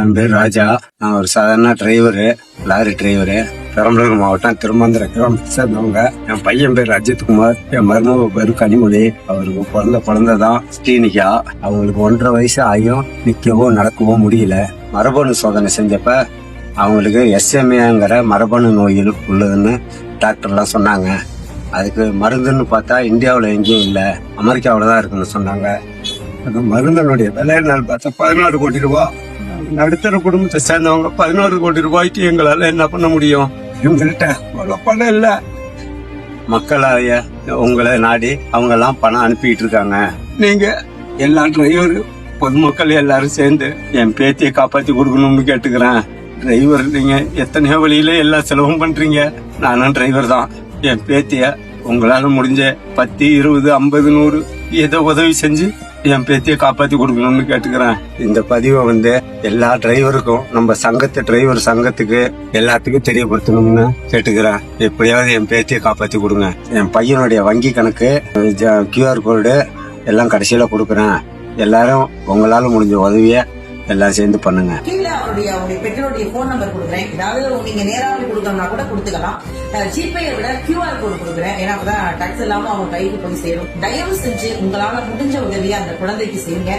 என் பேர் ராஜா நான் ஒரு சாதாரண டிரைவரு லாரி டிரைவரு பெரம்பலூர் மாவட்டம் திருமந்திர கிராமத்தை சேர்ந்தவங்க என் பையன் பேர் அஜித்குமார். என் மருமக பேர் கனிமொழி. அவருக்கு பிறந்த குழந்தை தான் ஸ்ரீனிகா. அவங்களுக்கு ஒன்றரை வயசு ஆகியும் நிற்கவோ நடக்கவோ முடியல. மரபணு சோதனை செஞ்சப்ப அவங்களுக்கு எஸ்எம்ஏங்கிற மரபணு நோயில் உள்ளதுன்னு டாக்டர்லாம் சொன்னாங்க. அதுக்கு மருந்துன்னு பார்த்தா இந்தியாவில் எங்கேயும் இல்லை அமெரிக்காவில் தான் இருக்குன்னு சொன்னாங்க. அந்த மருந்தனுடைய விலை நாள் பார்த்தா பதினாறு கோடி ரூபா. நடுத்தர குடும்பத்தை சேர்ந்தவங்க பதினோரு கோடி ரூபாய்க்கு எங்களால என்ன பண்ண முடியும்? இவங்கள்ட்ட பணம் இல்ல. மக்களாய உங்களை நாடி அவங்க எல்லாம் பணம் அனுப்பிட்டு இருக்காங்க. நீங்க எல்லா டிரைவர் பொதுமக்கள் எல்லாரும் சேர்ந்து என் பேத்தியை காப்பாத்தி கொடுக்கணும்னு கேட்டுக்கிறேன். டிரைவர் நீங்க எத்தனையோ வழியில எல்லா செலவும் பண்றீங்க. நானும் டிரைவர் தான். என் பேத்திய உங்களால முடிஞ்ச பத்து இருபது ஐம்பது நூறு ஏதோ உதவி செஞ்சு என் பேத்தியை காப்பாத்தி கொடுக்கணும்னு கேட்டுக்கிறேன். இந்த பதிவை வந்து எல்லா டிரைவருக்கும் நம்ம சங்கத்து டிரைவர் சங்கத்துக்கு எல்லாத்துக்கும் தெரியப்படுத்தணும்னு கேட்டுக்கிறேன். எப்படியாவது என் பேத்தியை காப்பாத்தி கொடுங்க. என் பையனுடைய வங்கி கணக்கு கியூஆர் கோடு எல்லாம் கடைசியில கொடுக்குறேன். எல்லாரும் உங்களால முடிஞ்ச உதவியை எல்லாம் சேர்ந்து பண்ணுங்க. கீழே அவருடைய அவருடைய பெற்றோருடைய போன் நம்பர் கொடுக்குறேன். ஏதாவது நீங்க நேராக கொடுக்கணும்னா கூட கொடுத்துக்கலாம். ஜிபேயை விட கியூஆர் கோடு கொடுக்குறேன். ஏன்னா அப்பதான் டேக்ஸ் இல்லாம அவங்க கைக்கு போய் சேரும். தயவு செஞ்சு உங்களால முடிஞ்ச உதவியை அந்த குழந்தைக்கு செய்யுங்க.